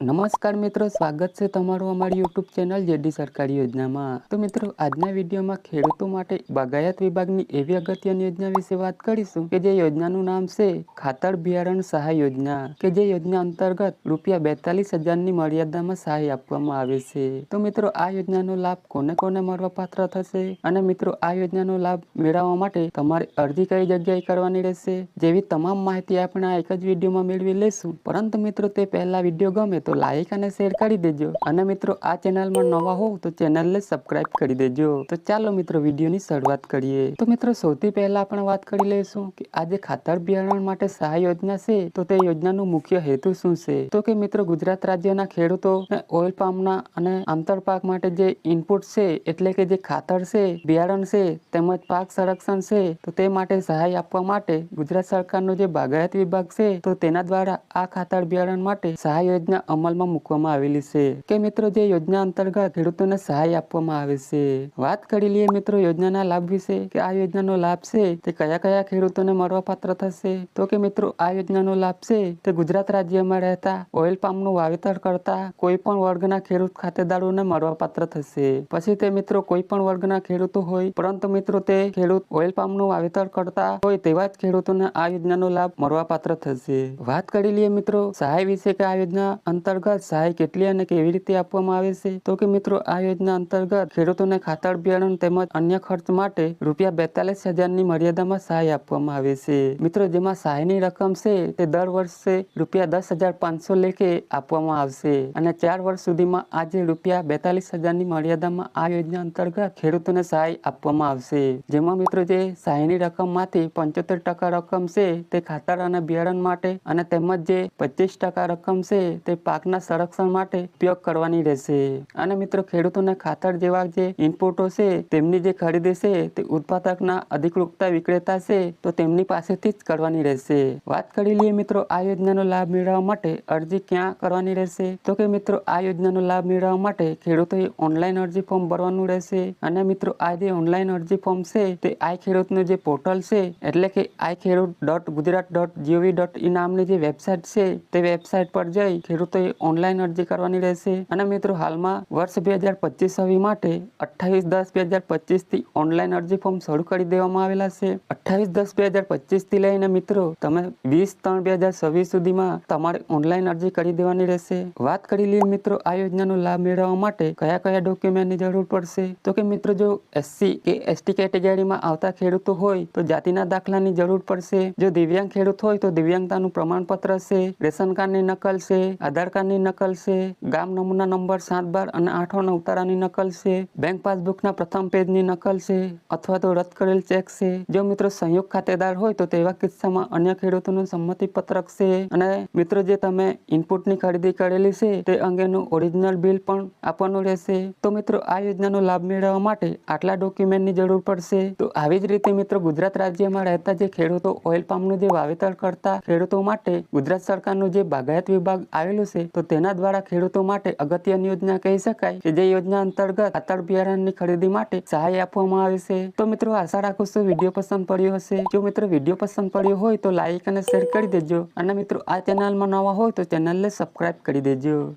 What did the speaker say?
નમસ્કાર મિત્રો, સ્વાગત છે તમારું અમારી યુટ્યુબ ચેનલ જેડી સરકારી યોજનામાં. તો મિત્રો, આજના વિડીયોમાં ખેડૂતો માટે બાગાયત વિભાગની એવી અગત્યની યોજના વિશે વાત કરીશું કે જે યોજનાનું નામ છે ખાતર બિયારણ સહાય યોજના, કે જે યોજના અંતર્ગત રૂપિયા બેતાલીસ હજારની મર્યાદામાં સહાય આપવામાં આવે છે. તો મિત્રો, આ યોજનાનો લાભ કોને કોને મળવા પાત્ર થશે? અને મિત્રો, આ યોજનાનો લાભ મેળવવા માટે તમારે અરજી કઈ જગ્યાએ કરવાની રહેશે? જેવી તમામ માહિતી આપણે આ એક જ વિડીયોમાં મેળવી લેશું પરંતુ મિત્રો, તે પહેલા વીડિયો ગમે તો લાઇક અને શેર કરી દેજો. અને મિત્રો, આ ચેનલમાં નવા હોવ તો ચેનલને સબસ્ક્રાઇબ કરી દેજો. તો ચાલો મિત્રો, વિડીયોની શરૂઆત કરીએ. તો મિત્રો, સૌથી પહેલા આપણે વાત કરી લઈશું કે આ ખાતર બિયારણ માટે સહાય યોજના છે, તો તે યોજનાનું મુખ્ય હેતુ શું છે? તો કે મિત્રો, ગુજરાત રાજ્યના ખેડૂતો ઓઇલ પામના અને આંતરપાક માટે જે ઇનપુટ છે, એટલે કે જે ખાતર છે, બિયારણ છે, તેમજ પાક સંરક્ષણ છે, તો તે માટે સહાય આપવા માટે ગુજરાત સરકારનો જે બાગાયત વિભાગ છે, તો તેના દ્વારા આ ખાતર બિયારણ માટે સહાય યોજના અમલમાં મૂકવામાં આવેલી છે કે મિત્રો જે યોજના અંતર્ગત ખેડૂતોને સહાય આપવામાં આવે છે? વાત કરી લઈએ મિત્રો યોજનાના લાભ વિશે કે આ યોજનાનો લાભ છે તે કયા કયા ખેડૂતોને મળવાપાત્ર થશે? તો કે મિત્રો આ યોજનાનો લાભ છે તે ગુજરાત રાજ્યમાં રહેતા, ઓઇલ પામનું વાવેતર કરતા કોઈ પણ વર્ગના ખેડૂત ખાતેદારોને મળવાપાત્ર થશે. પછી તે મિત્રો કોઈ પણ વર્ગના ખેડૂતો હોય, પરંતુ મિત્રો તે ખેડૂત ઓઇલ પામનું વાવેતર કરતા હોય તેવા જ ખેડૂતોને આ યોજનાનો લાભ મળવા પાત્ર થશે. વાત કરી લઈએ મિત્રો સહાય વિશે કે આ યોજના અંતર્ગત સહાય કેટલી અને કેવી રીતે આપવામાં આવે છે? તો કે મિત્રો, આ યોજના અંતર્ગત ખેડૂતોને ખાતર, બિયારણ તેમજ અન્ય ખર્ચ માટે રૂપિયા બેતાલીસ હજારની મર્યાદામાં સહાય આપવામાં આવે છે. મિત્રો, જેમાં સહાયની રકમ છે તે દર વર્ષે રૂપિયા દસ હજાર પાંચસો લેખે આપવામાં આવશે અને ચાર વર્ષ સુધીમાં આજે રૂપિયા બેતાલીસ હજારની મર્યાદામાં આ યોજના અંતર્ગત ખેડૂતોને સહાય આપવામાં આવશે. જેમાં મિત્રો, જે સહાયની રકમમાંથી પંચોતેર ટકા રકમ છે તે ખાતર અને બિયારણ માટે અને તેમજ જે પચીસ ટકા રકમ છે તે પાકના સંરક્ષણ માટે ઉપયોગ કરવાની રહેશે. અને મિત્રો, ખેડૂતોને ખાતર જેવા જે ઇનપુટો છે, તેમની જે ખરીદી છે, તે ઉત્પાદકના અધિકૃતતા વિક્રેતા છે, તો તેમની પાસેથી જ કરવાની રહેશે. વાત કરી લઈએ મિત્રો, આ યોજનાનો લાભ મેળવવા માટે અરજી ક્યાં કરવાની રહેશે? તો કે મિત્રો, આ યોજનાનો લાભ મેળવવા માટે ખેડૂતોએ ઓનલાઈન અરજી ફોર્મ ભરવાનું રહેશે. અને મિત્રો, આ જે ઓનલાઈન અરજી ફોર્મ છે, તે આઈ ખેડૂતનું જે પોર્ટલ છે, એટલે કે I Khedut dot Gujarat dot GOV dot in નામની જે વેબસાઇટ છે, તે વેબસાઇટ પર જઈ ખેડૂતોએ ઓનલાઈન અરજી કરવાની રહેશે. અને મિત્રો, હાલમાં વર્ષ બે હજાર પચીસ સવી માટે અઠ્ઠાવીસ દસ બે હજાર પચીસથી ઓનલાઈન અરજી ફોર્મ શરૂ કરી દેવામાં આવેલા છે. અઠ્ઠાવીસ દસ બે હજાર પચીસથી લઈને મિત્રો, તમે વીસ ત્રણ બે હજાર છવ્વીસ સુધીમાં તમારે ઓનલાઈન અરજી કરી દેવાની રહેશે. વાત કરી લઈએ મિત્રો, આ યોજનાનો લાભ મેળવવા માટે કયા કયા ડોક્યુમેન્ટની જરૂર પડશે? તો કે મિત્રો, જો એસસી કે એસટી કેટેગરીમાં આવતા ખેડૂતો હોય, તો જાતિના દાખલાની જરૂર પડશે. જો દિવ્યાંગ ખેડૂત હોય, તો દિવ્યાંગતાનું પ્રમાણપત્ર છે રેશન કાર્ડની નકલ છે, આધાર કાર્ડની નકલ છે, ગામ નમૂના નંબર સાત બાર અને આઠના ઉતારાની નકલ છે બેંક પાસબુકના પ્રથમ પેજની નકલ છે, અથવા તો રદ કરેલ ચેક છે. જો મિત્રો સંયુક્ત ખાતેદાર હોય તો તેવા કિસ્સામાં અન્ય ખેડૂતોનું સંમતિ પત્રક છે અને મિત્રો જે તમે ઇનપુટની ખરીદી કરેલી છે તે અંગેનું ઓરિજિનલ બિલ પણ આપવાનું રહેશે. તો મિત્રો આ યોજનાનો લાભ મેળવવા માટે આટલા ડોક્યુમેન્ટની જરૂર પડશે. તો આવી જ રીતે મિત્રો ગુજરાત રાજ્યમાં રહેતા જે ખેડૂતો ઓઇલ પામનું જે વાવેતર કરતા ખેડૂતો માટે ગુજરાત સરકારનું જે બાગાયત વિભાગ આવેલું છે તો તેના દ્વારા ખેડૂતો માટે અગત્યની યોજના કહી શકાય કે જે યોજના અંતર્ગત ખાતર બિયારણની ખરીદી માટે સહાય આપવામાં આવે છે. તો મિત્રો, આશા રાખું છું વીડિયો પસંદ પડ્યો હશે. જો મિત્રો વીડિયો પસંદ પડ્યો હોય તો લાઇક અને શેર કરી દેજો. અને મિત્રો, આ ચેનલમાં નવા હોય તો ચેનલને સબસ્ક્રાઇબ કરી દેજો.